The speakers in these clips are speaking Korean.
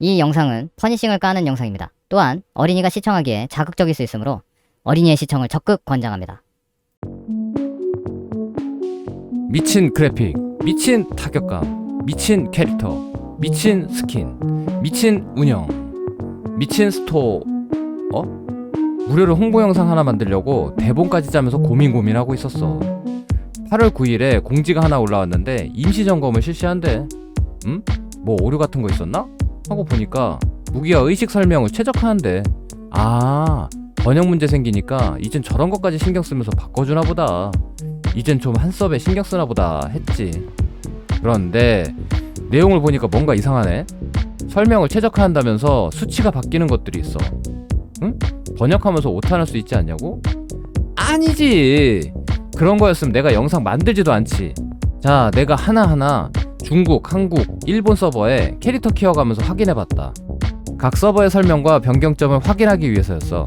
이 영상은 퍼니싱을 까는 영상입니다. 또한 어린이가 시청하기에 자극적일 수 있으므로 어린이의 시청을 적극 권장합니다. 미친 그래픽, 미친 타격감, 미친 캐릭터, 미친 스킨, 미친 운영, 미친 스토, 어? 무료로 홍보 영상 하나 만들려고 대본까지 짜면서 고민 고민하고 있었어. 8월 9일에 공지가 하나 올라왔는데 임시 점검을 실시한대. 음? 뭐 오류 같은 거 있었나? 하고 보니까 무기와 의식 설명을 최적화한대. 아, 번역 문제 생기니까 이젠 저런 것까지 신경 쓰면서 바꿔주나 보다. 이젠 좀 한섭에 신경 쓰나 보다 했지. 그런데 내용을 보니까 뭔가 이상하네. 설명을 최적화한다면서 수치가 바뀌는 것들이 있어. 응? 번역하면서 오타날 수 있지 않냐고? 아니지. 그런 거였으면 내가 영상 만들지도 않지. 자, 내가 하나하나 중국, 한국, 일본 서버에 캐릭터 키워가면서 확인해봤다. 각 서버의 설명과 변경점을 확인하기 위해서였어.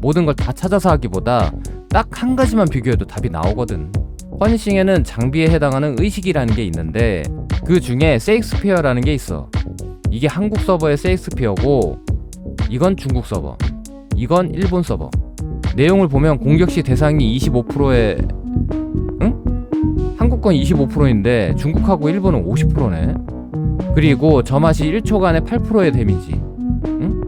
모든 걸 다 찾아서 하기보다 딱 한 가지만 비교해도 답이 나오거든. 퍼니싱에는 장비에 해당하는 의식이라는 게 있는데 그 중에 세익스피어라는 게 있어. 이게 한국 서버의 세익스피어고 이건 중국 서버, 이건 일본 서버. 내용을 보면 공격 시 대상이 25%에 응? 한국 건 25%인데 중국하고 일본은 50%네. 그리고 저맛이 1초간에 8%의 데미지. 응?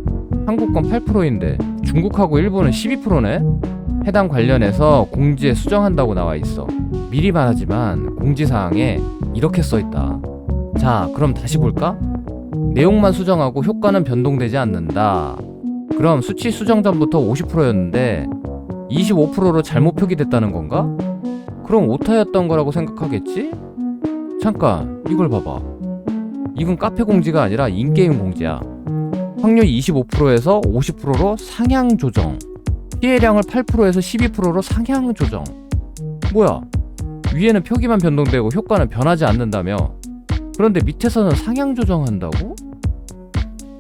한국 건 8%인데 중국하고 일본은 12%네. 해당 관련해서 공지에 수정한다고 나와 있어. 미리 말하지만 공지 사항에 이렇게 써 있다. 자, 그럼 다시 볼까? 내용만 수정하고 효과는 변동되지 않는다. 그럼 수치 수정 전부터 50%였는데 25%로 잘못 표기됐다는 건가? 그럼 오타였던 거라고 생각하겠지? 잠깐, 이걸 봐봐. 이건 카페 공지가 아니라 인게임 공지야. 확률 25%에서 50%로 상향 조정. 피해량을 8%에서 12%로 상향 조정. 뭐야? 위에는 표기만 변동되고 효과는 변하지 않는다며. 그런데 밑에서는 상향 조정한다고?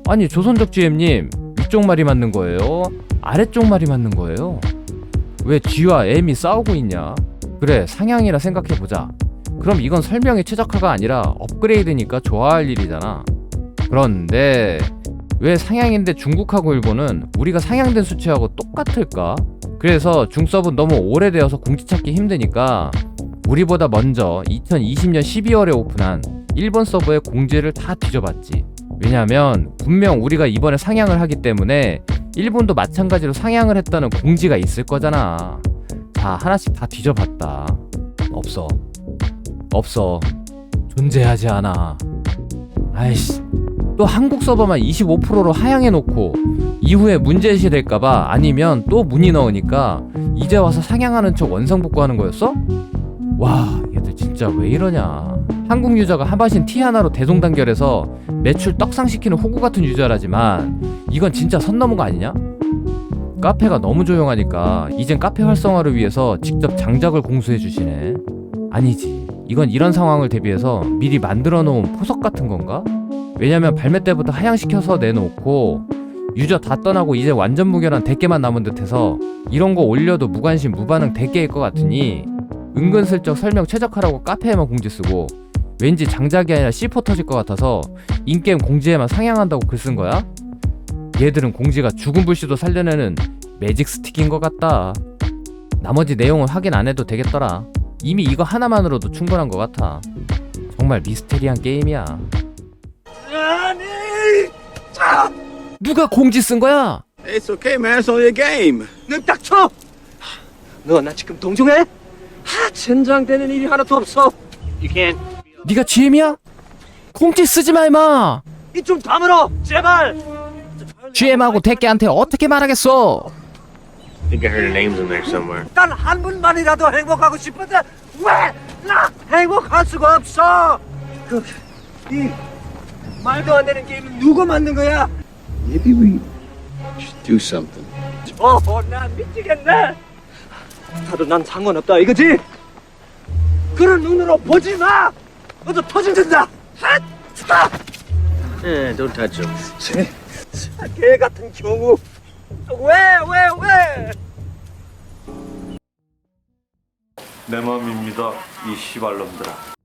아니 조선적 GM님 위쪽 말이 맞는 거예요? 아래쪽 말이 맞는 거예요? 왜 G와 M이 싸우고 있냐? 그래 상향이라 생각해보자. 그럼 이건 설명의 최적화가 아니라 업그레이드니까 좋아할 일이잖아. 그런데 왜 상향인데 중국하고 일본은 우리가 상향된 수치하고 똑같을까? 그래서 중섭은 너무 오래되어서 공지 찾기 힘드니까 우리보다 먼저 2020년 12월에 오픈한 일본 서버의 공지를 다 뒤져봤지. 왜냐면 분명 우리가 이번에 상향을 하기 때문에 일본도 마찬가지로 상향을 했다는 공지가 있을 거잖아. 자, 하나씩 다 뒤져봤다. 없어. 없어. 존재하지 않아. 아이씨. 또 한국 서버만 25%로 하향해 놓고 이후에 문제시 될까봐 아니면 또 문의 넣으니까 이제 와서 상향하는 척 원상복구하는 거였어? 와 얘들 진짜 왜 이러냐 한국 유저가 하바신 T 하나로 대동단결해서 매출 떡상시키는 호구 같은 유저라지만 이건 진짜 선 넘은 거 아니냐? 카페가 너무 조용하니까 이젠 카페 활성화를 위해서 직접 장작을 공수해 주시네 아니지 이건 이런 상황을 대비해서 미리 만들어 놓은 포석 같은 건가? 왜냐면 발매 때부터 하향시켜서 내놓고 유저 다 떠나고 이제 완전 무결한 대게만 남은 듯해서 이런 거 올려도 무관심 무반응 대게일 것 같으니 은근슬쩍 설명 최적화라고 카페에만 공지 쓰고 왠지 장작이 아니라 C4 터질 것 같아서 인게임 공지에만 상향한다고 글 쓴 거야? 얘들은 공지가 죽은 불씨도 살려내는 매직 스틱인 것 같다. 나머지 내용은 확인 안 해도 되겠더라. 이미 이거 하나만으로도 충분한 것 같아. 정말 미스테리한 게임이야. 누가 공지 쓴 거야? It's okay, man. It's only a game. 넌 닥쳐! 너 나 지금 동정해? 하, 젠장되는 일이 하나도 없어. You can't. 네가 GM이야? 공지 쓰지 마 임마. 이좀 다물어, 제발. GM하고 대깨한테 어떻게 말하겠어? I think I heard her name's in there somewhere. 단한 분만이라도 행복하고 싶은데 왜 나 행복할 수가 없어? 그, 이 말도 안 되는 게임은 누가 만든 거야? Maybe we should do something. 어, 난 미치겠네. 나도 난 상관없다 이거지? 그런 눈으로 보지 마. 너도 터진다. 핫! 스탑! Eh, don't touch him. 개 같은 경우. 왜, 왜, 왜? 내 맘입니다 이 씨발놈들아